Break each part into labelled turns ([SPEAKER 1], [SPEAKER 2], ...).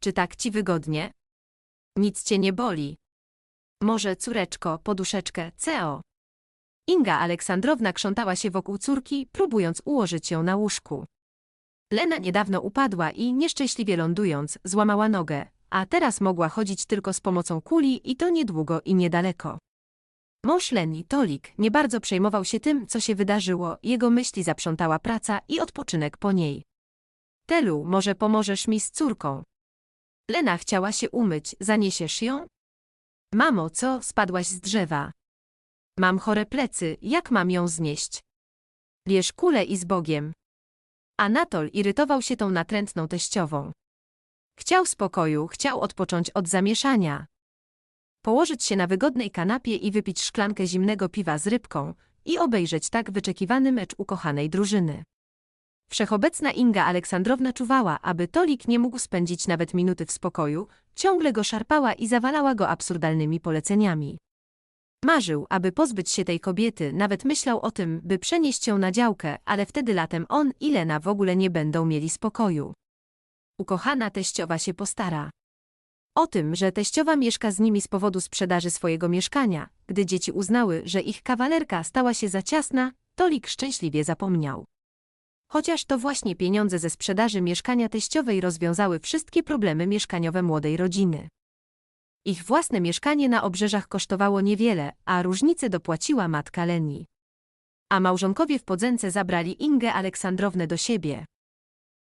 [SPEAKER 1] Czy tak ci wygodnie? Nic cię nie boli. Może, córeczko, poduszeczkę, CEO. Inga Aleksandrowna krzątała się wokół córki, próbując ułożyć ją na łóżku. Lena niedawno upadła i, nieszczęśliwie lądując, złamała nogę, a teraz mogła chodzić tylko z pomocą kuli i to niedługo i niedaleko. Mąż Leni, Tolik, nie bardzo przejmował się tym, co się wydarzyło, jego myśli zaprzątała praca i odpoczynek po niej. Telu, może pomożesz mi z córką? Lena chciała się umyć, zaniesiesz ją? Mamo, co, spadłaś z drzewa? Mam chore plecy, jak mam ją znieść? Bierz kulę i z Bogiem. Anatol irytował się tą natrętną teściową. Chciał spokoju, chciał odpocząć od zamieszania. Położyć się na wygodnej kanapie i wypić szklankę zimnego piwa z rybką i obejrzeć tak wyczekiwany mecz ukochanej drużyny. Wszechobecna Inga Aleksandrowna czuwała, aby Tolik nie mógł spędzić nawet minuty w spokoju, ciągle go szarpała i zawalała go absurdalnymi poleceniami. Marzył, aby pozbyć się tej kobiety, nawet myślał o tym, by przenieść ją na działkę, ale wtedy latem on i Lena w ogóle nie będą mieli spokoju. Ukochana teściowa się postara. O tym, że teściowa mieszka z nimi z powodu sprzedaży swojego mieszkania, gdy dzieci uznały, że ich kawalerka stała się za ciasna, Tolik szczęśliwie zapomniał. Chociaż to właśnie pieniądze ze sprzedaży mieszkania teściowej rozwiązały wszystkie problemy mieszkaniowe młodej rodziny. Ich własne mieszkanie na obrzeżach kosztowało niewiele, a różnicę dopłaciła matka Leni. A małżonkowie w Podzence zabrali Ingę Aleksandrowne do siebie.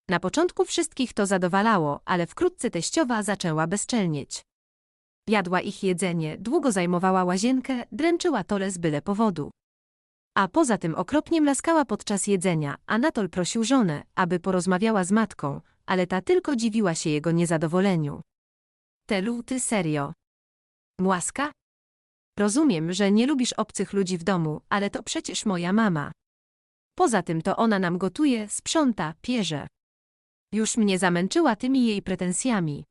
[SPEAKER 1] Na początku wszystkich to zadowalało, ale wkrótce teściowa zaczęła bezczelnieć. Jadła ich jedzenie, długo zajmowała łazienkę, dręczyła tole z byle powodu. A poza tym okropnie mlaskała podczas jedzenia. Anatol prosił żonę, aby porozmawiała z matką, ale ta tylko dziwiła się jego niezadowoleniu. Telu, ty serio. Młaska? Rozumiem, że nie lubisz obcych ludzi w domu, ale to przecież moja mama. Poza tym to ona nam gotuje, sprząta, pierze. Już mnie zamęczyła tymi jej pretensjami.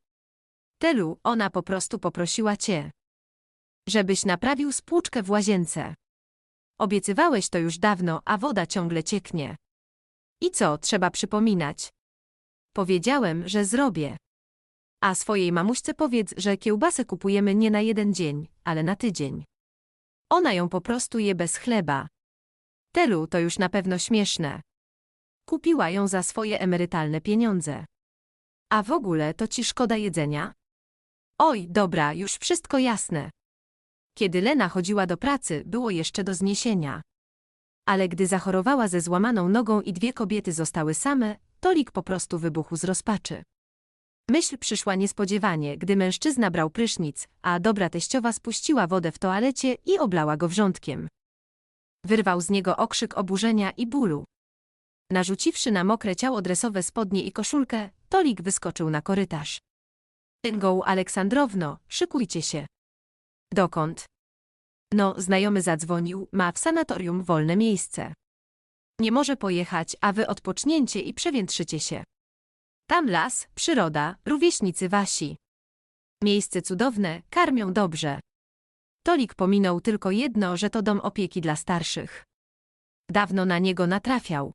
[SPEAKER 1] Telu, ona po prostu poprosiła cię. Żebyś naprawił spłuczkę w łazience. Obiecywałeś to już dawno, a woda ciągle cieknie. I co, trzeba przypominać? Powiedziałem, że zrobię. A swojej mamuśce powiedz, że kiełbasę kupujemy nie na jeden dzień, ale na tydzień. Ona ją po prostu je bez chleba. Telu to już na pewno śmieszne. Kupiła ją za swoje emerytalne pieniądze. A w ogóle to ci szkoda jedzenia? Oj, dobra, już wszystko jasne. Kiedy Lena chodziła do pracy, było jeszcze do zniesienia. Ale gdy zachorowała ze złamaną nogą i dwie kobiety zostały same, Tolik po prostu wybuchł z rozpaczy. Myśl przyszła niespodziewanie, gdy mężczyzna brał prysznic, a dobra teściowa spuściła wodę w toalecie i oblała go wrzątkiem. Wyrwał z niego okrzyk oburzenia i bólu. Narzuciwszy na mokre ciało dresowe spodnie i koszulkę, Tolik wyskoczył na korytarz. Ingą Aleksandrowno, szykujcie się. Dokąd? No, znajomy zadzwonił, ma w sanatorium wolne miejsce. Nie może pojechać, a wy odpocznięcie i przewietrzycie się. Tam las, przyroda, rówieśnicy wasi. Miejsce cudowne, karmią dobrze. Tolik pominął tylko jedno, że to dom opieki dla starszych. Dawno na niego natrafiał.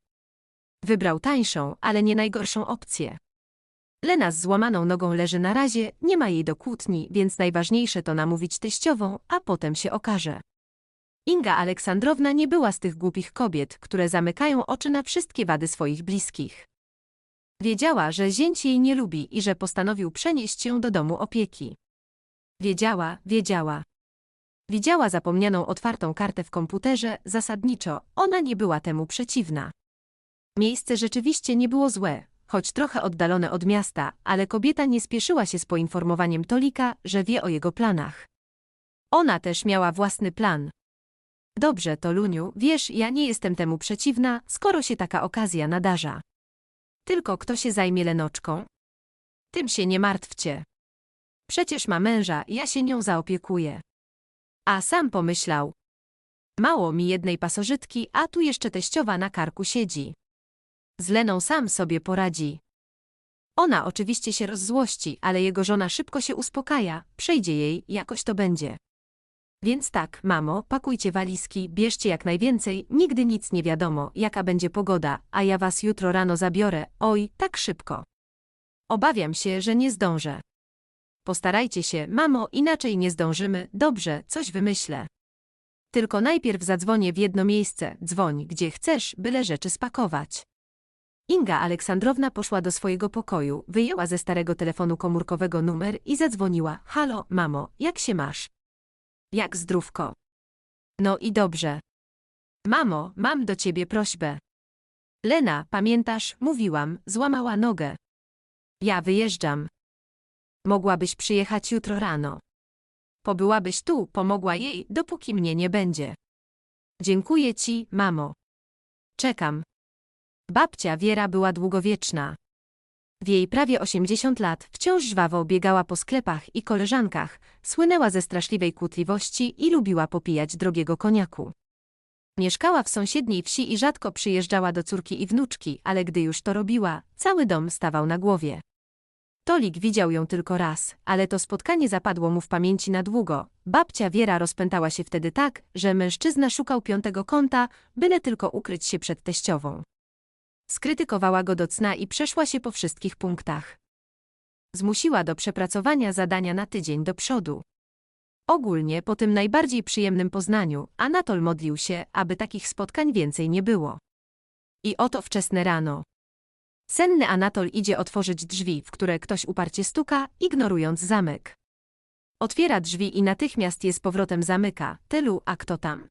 [SPEAKER 1] Wybrał tańszą, ale nie najgorszą opcję. Lena z złamaną nogą leży na razie, nie ma jej do kłótni, więc najważniejsze to namówić teściową, a potem się okaże. Inga Aleksandrowna nie była z tych głupich kobiet, które zamykają oczy na wszystkie wady swoich bliskich. Wiedziała, że zięć jej nie lubi i że postanowił przenieść ją do domu opieki. Wiedziała, wiedziała. Widziała zapomnianą otwartą kartę w komputerze, zasadniczo, ona nie była temu przeciwna. Miejsce rzeczywiście nie było złe, choć trochę oddalone od miasta, ale kobieta nie spieszyła się z poinformowaniem Tolika, że wie o jego planach. Ona też miała własny plan. Dobrze, Toluniu, wiesz, ja nie jestem temu przeciwna, skoro się taka okazja nadarza. Tylko kto się zajmie Lenoczką? Tym się nie martwcie. Przecież ma męża, ja się nią zaopiekuję. A sam pomyślał. Mało mi jednej pasożytki, a tu jeszcze teściowa na karku siedzi. Z Leną sam sobie poradzi. Ona oczywiście się rozzłości, ale jego żona szybko się uspokaja, przejdzie jej, jakoś to będzie. Więc tak, mamo, pakujcie walizki, bierzcie jak najwięcej, nigdy nic nie wiadomo, jaka będzie pogoda, a ja was jutro rano zabiorę, oj, tak szybko. Obawiam się, że nie zdążę. Postarajcie się, mamo, inaczej nie zdążymy. Dobrze, coś wymyślę. Tylko najpierw zadzwonię w jedno miejsce, dzwoń, gdzie chcesz, byle rzeczy spakować. Inga Aleksandrowna poszła do swojego pokoju, wyjęła ze starego telefonu komórkowego numer i zadzwoniła. Halo, mamo, jak się masz? Jak zdrówko? No i dobrze. Mamo, mam do ciebie prośbę. Lena, pamiętasz, mówiłam, złamała nogę. Ja wyjeżdżam. Mogłabyś przyjechać jutro rano. Pobyłabyś tu, pomogła jej, dopóki mnie nie będzie. Dziękuję ci, mamo. Czekam. Babcia Wiera była długowieczna. W jej prawie 80 lat wciąż żwawo biegała po sklepach i koleżankach, słynęła ze straszliwej kłótliwości i lubiła popijać drogiego koniaku. Mieszkała w sąsiedniej wsi i rzadko przyjeżdżała do córki i wnuczki, ale gdy już to robiła, cały dom stawał na głowie. Tolik widział ją tylko raz, ale to spotkanie zapadło mu w pamięci na długo. Babcia Wiera rozpętała się wtedy tak, że mężczyzna szukał piątego kąta, byle tylko ukryć się przed teściową. Skrytykowała go do cna i przeszła się po wszystkich punktach. Zmusiła do przepracowania zadania na tydzień do przodu. Ogólnie po tym najbardziej przyjemnym poznaniu Anatol modlił się, aby takich spotkań więcej nie było. I oto wczesne rano. Senny Anatol idzie otworzyć drzwi, w które ktoś uparcie stuka, ignorując zamek. Otwiera drzwi i natychmiast je z powrotem zamyka. Tylu, a kto tam?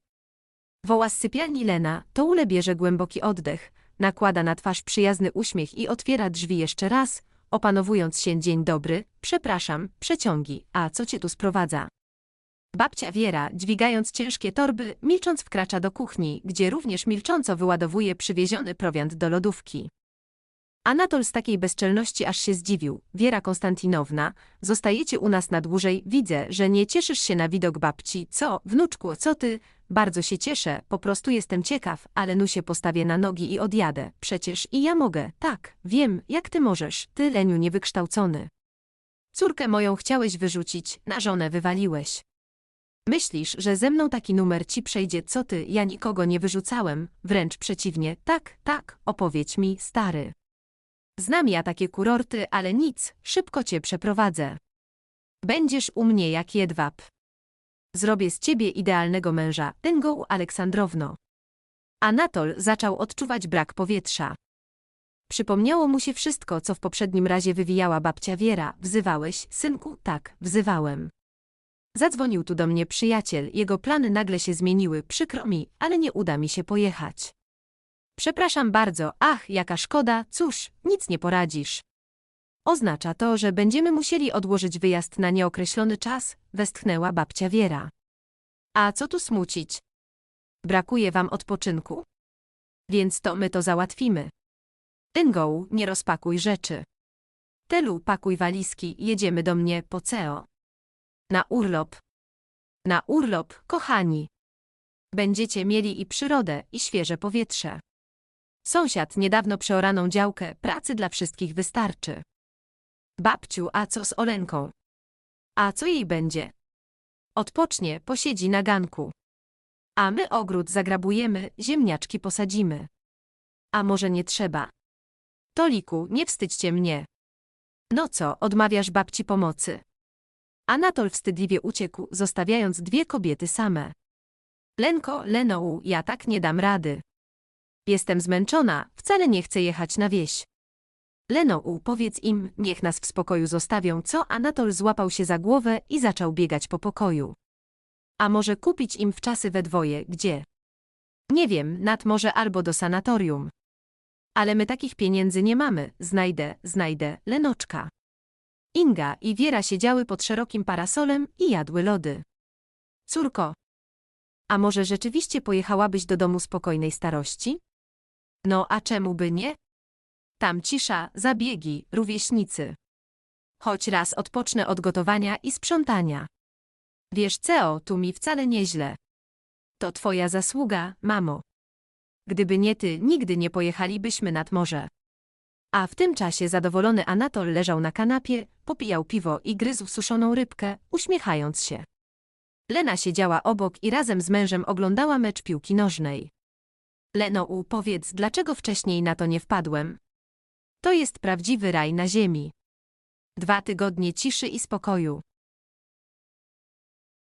[SPEAKER 1] Woła z sypialni Lena, to ule bierze głęboki oddech, nakłada na twarz przyjazny uśmiech i otwiera drzwi jeszcze raz, opanowując się dzień dobry, przepraszam, przeciągi, a co cię tu sprowadza? Babcia Wiera, dźwigając ciężkie torby, milcząc wkracza do kuchni, gdzie również milcząco wyładowuje przywieziony prowiant do lodówki. Anatol z takiej bezczelności aż się zdziwił. Wiera Konstantinowna, zostajecie u nas na dłużej, widzę, że nie cieszysz się na widok babci. Co, wnuczku, co ty? Bardzo się cieszę, po prostu jestem ciekaw, ale nu się postawię na nogi i odjadę. Przecież i ja mogę, tak, wiem, jak ty możesz, ty leniu niewykształcony. Córkę moją chciałeś wyrzucić, na żonę wywaliłeś. Myślisz, że ze mną taki numer ci przejdzie, co ty, ja nikogo nie wyrzucałem, wręcz przeciwnie, tak, tak, opowiedz mi, stary. Znam ja takie kurorty, ale nic, szybko cię przeprowadzę. Będziesz u mnie jak jedwab. Zrobię z ciebie idealnego męża, Tęgą Aleksandrowno. Anatol zaczął odczuwać brak powietrza. Przypomniało mu się wszystko, co w poprzednim razie wywijała babcia Wiera. Wzywałeś, synku? Tak, wzywałem. Zadzwonił tu do mnie przyjaciel, jego plany nagle się zmieniły, przykro mi, ale nie uda mi się pojechać. Przepraszam bardzo, ach, jaka szkoda, cóż, nic nie poradzisz. Oznacza to, że będziemy musieli odłożyć wyjazd na nieokreślony czas, westchnęła babcia Wiera. A co tu smucić? Brakuje wam odpoczynku? Więc to my to załatwimy. Dyngo, nie rozpakuj rzeczy. Telu, pakuj walizki, jedziemy do mnie po CEO. Na urlop. Na urlop, kochani. Będziecie mieli i przyrodę, i świeże powietrze. Sąsiad niedawno przeoraną działkę, pracy dla wszystkich wystarczy. Babciu, a co z Olenką? A co jej będzie? Odpocznie, posiedzi na ganku. A my ogród zagrabujemy, ziemniaczki posadzimy. A może nie trzeba? Toliku, nie wstydźcie mnie. No co, odmawiasz babci pomocy? Anatol wstydliwie uciekł, zostawiając dwie kobiety same. Lenko, Lenou, ja tak nie dam rady. Jestem zmęczona, wcale nie chcę jechać na wieś. Lenou, powiedz im, niech nas w spokoju zostawią, co Anatol złapał się za głowę i zaczął biegać po pokoju. A może kupić im w czasy we dwoje, gdzie? Nie wiem, nad morze albo do sanatorium. Ale my takich pieniędzy nie mamy, znajdę, znajdę, Lenoczka. Inga i Wiera siedziały pod szerokim parasolem i jadły lody. Córko, a może rzeczywiście pojechałabyś do domu spokojnej starości? No a czemu by nie? Tam cisza, zabiegi, rówieśnicy. Choć raz odpocznę od gotowania i sprzątania. Wiesz, Ceo, tu mi wcale nieźle. To twoja zasługa, mamo. Gdyby nie ty, nigdy nie pojechalibyśmy nad morze. A w tym czasie zadowolony Anatol leżał na kanapie, popijał piwo i gryzł suszoną rybkę, uśmiechając się. Lena siedziała obok i razem z mężem oglądała mecz piłki nożnej. Leno, powiedz, dlaczego wcześniej na to nie wpadłem? To jest prawdziwy raj na ziemi. Dwa tygodnie ciszy i spokoju.